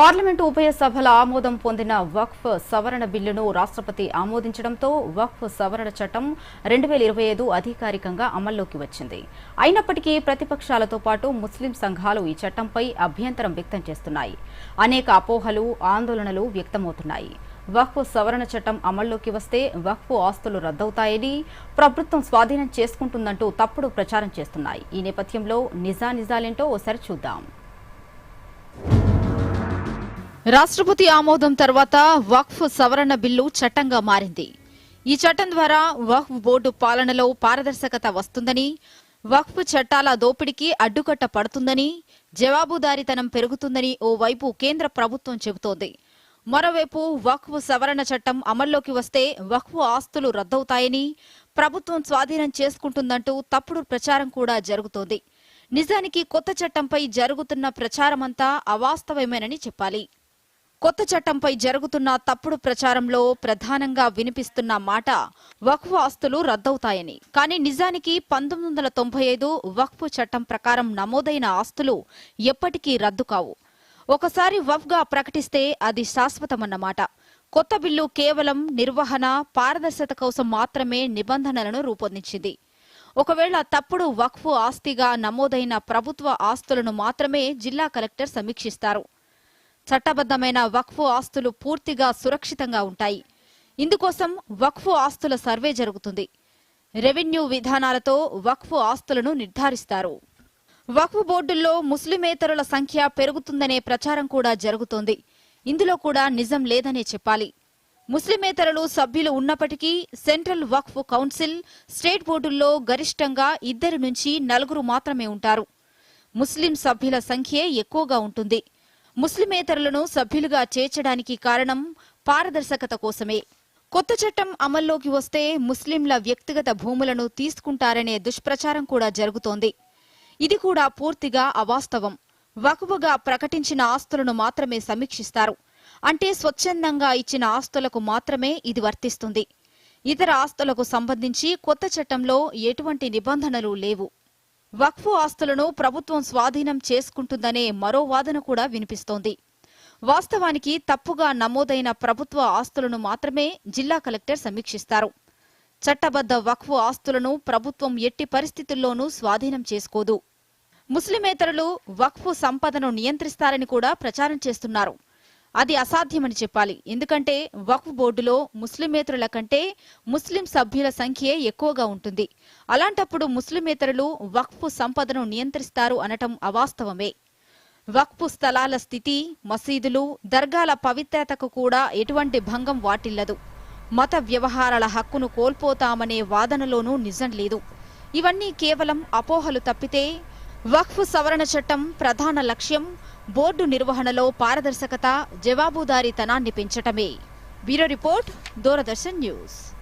Parliament ఉభయ సభల ఆమోదం పొందిన వక్ఫ్ సవరణ బిల్లును రాష్ట్రపతి ఆమోదించడంతో వక్ఫ్ సవరణ చట్టం రెండు వేల ఇరవై ఐదు అధికారికంగా అమల్లోకి వచ్చింది. అయినప్పటికీ ప్రతిపక్షాలతో పాటు ముస్లిం సంఘాలు ఈ చట్టంపై అభ్యంతరం వ్యక్తం చేస్తున్నాయి. అనేక అపోహలు ఆందోళనలు వ్యక్తమవుతున్నాయి. వక్ఫ్ సవరణ చట్టం అమల్లోకి వస్తే వక్ఫ్ ఆస్తులు రద్దవుతాయని ప్రభుత్వం స్వాధీనం చేసుకుంటుందంటూ తప్పుడు ప్రచారం చేస్తున్నాయి. ఈ నేపథ్యంలో నిజానిజాలేంటో ఓసారి చూద్దాం. రాష్ట్రపతి ఆమోదం తర్వాత వక్ఫ్ సవరణ బిల్లు చట్టంగా మారింది. ఈ చట్టం ద్వారా వక్ఫ్ బోర్డు పాలనలో పారదర్శకత వస్తుందని వక్ఫ్ చట్టాల దోపిడీకి అడ్డుకట్ట పడుతుందని జవాబుదారీతనం పెరుగుతుందని ఓవైపు కేంద్ర ప్రభుత్వం చెబుతోంది. మరోవైపు వక్ఫ్ సవరణ చట్టం అమల్లోకి వస్తే వక్ఫ్ ఆస్తులు రద్దవుతాయని ప్రభుత్వం స్వాధీనం చేసుకుంటుందంటూ తప్పుడు ప్రచారం కూడా జరుగుతోంది. నిజానికి కొత్త చట్టంపై జరుగుతున్న ప్రచారమంతా అవాస్తవమేనని చెప్పాలి. కొత్త చట్టంపై జరుగుతున్న తప్పుడు ప్రచారంలో ప్రధానంగా వినిపిస్తున్న మాట వక్ఫ్ ఆస్తులు రద్దవుతాయని. కానీ నిజానికి పంతొమ్మిది వందల తొంభై ఐదు వక్ఫ్ చట్టం ప్రకారం నమోదైన ఆస్తులు ఎప్పటికీ రద్దు కావు. ఒకసారి వఫ్గా ప్రకటిస్తే అది శాశ్వతమన్నమాట. కొత్త బిల్లు కేవలం నిర్వహణ పారదర్శత కోసం మాత్రమే నిబంధనలను రూపొందించింది. ఒకవేళ తప్పుడు వక్ఫ్ ఆస్తిగా నమోదైన ప్రభుత్వ ఆస్తులను మాత్రమే జిల్లా కలెక్టర్ సమీక్షిస్తారు. చట్టబద్దమైన వక్ఫ్ ఆస్తులు పూర్తిగా సురక్షితంగా ఉంటాయి. ఇందుకోసం వక్ఫ్ ఆస్తుల సర్వే జరుగుతుంది. రెవెన్యూ విధానాలతో వక్ఫ్ ఆస్తులను నిర్ధారిస్తారు. వక్ఫ్ బోర్డుల్లో ముస్లిమేతరుల సంఖ్య పెరుగుతుందనే ప్రచారం కూడా జరుగుతోంది. ఇందులో కూడా నిజం లేదనే చెప్పాలి. ముస్లిమేతరులు సభ్యులు ఉన్నప్పటికీ సెంట్రల్ వక్ఫ్ కౌన్సిల్ స్టేట్ బోర్డుల్లో గరిష్టంగా ఇద్దరి నుంచి నలుగురు మాత్రమే ఉంటారు. ముస్లిం సభ్యుల సంఖ్యే ఎక్కువగా ఉంటుంది. ముస్లిమేతరులను సభ్యులుగా చేర్చడానికి కారణం పారదర్శకత కోసమే. కొత్త చట్టం అమల్లోకి వస్తే ముస్లింల వ్యక్తిగత భూములను తీసుకుంటారనే దుష్ప్రచారం కూడా జరుగుతోంది. ఇది కూడా పూర్తిగా అవాస్తవం. వకువగా ప్రకటించిన ఆస్తులను మాత్రమే సమీక్షిస్తారు. అంటే స్వచ్ఛందంగా ఇచ్చిన ఆస్తులకు మాత్రమే ఇది వర్తిస్తుంది. ఇతర ఆస్తులకు సంబంధించి కొత్త చట్టంలో ఎటువంటి నిబంధనలు లేవు. వక్ఫ్ ఆస్తులను ప్రభుత్వం స్వాధీనం చేసుకుంటుందనే మరో వాదన కూడా వినిపిస్తోంది. వాస్తవానికి తప్పుగా నమోదైన ప్రభుత్వ ఆస్తులను మాత్రమే జిల్లా కలెక్టర్ సమీక్షిస్తారు. చట్టబద్ద వక్ఫ్ ఆస్తులను ప్రభుత్వం ఎట్టి పరిస్థితుల్లోనూ స్వాధీనం చేసుకోదు. ముస్లిమేతరులు వక్ఫ్ సంపదను నియంత్రిస్తారని కూడా ప్రచారం చేస్తున్నారు. అది అసాధ్యమని చెప్పాలి. ఎందుకంటే వక్ఫ్ బోర్డులో ముస్లిమేతరుల కంటే ముస్లిం సభ్యుల సంఖ్యే ఎక్కువగా ఉంటుంది. అలాంటప్పుడు ముస్లిమేతరులు వక్ఫ్ సంపదను నియంత్రిస్తారు అనటం అవాస్తవమే. వక్ఫ్ స్థలాల స్థితి మసీదులు దర్గాల పవిత్రతకు కూడా ఎటువంటి భంగం వాటిల్లదు. మత వ్యవహారాల హక్కును కోల్పోతామనే వాదనలోనూ నిజం లేదు. ఇవన్నీ కేవలం అపోహలు తప్పితే వక్ఫ్ సవరణ చట్టం ప్రధాన లక్ష్యం బోర్డు నిర్వహణలో పారదర్శకత జవాబుదారీతనాన్ని పెంచటమే. Bureau report Doordarshan news.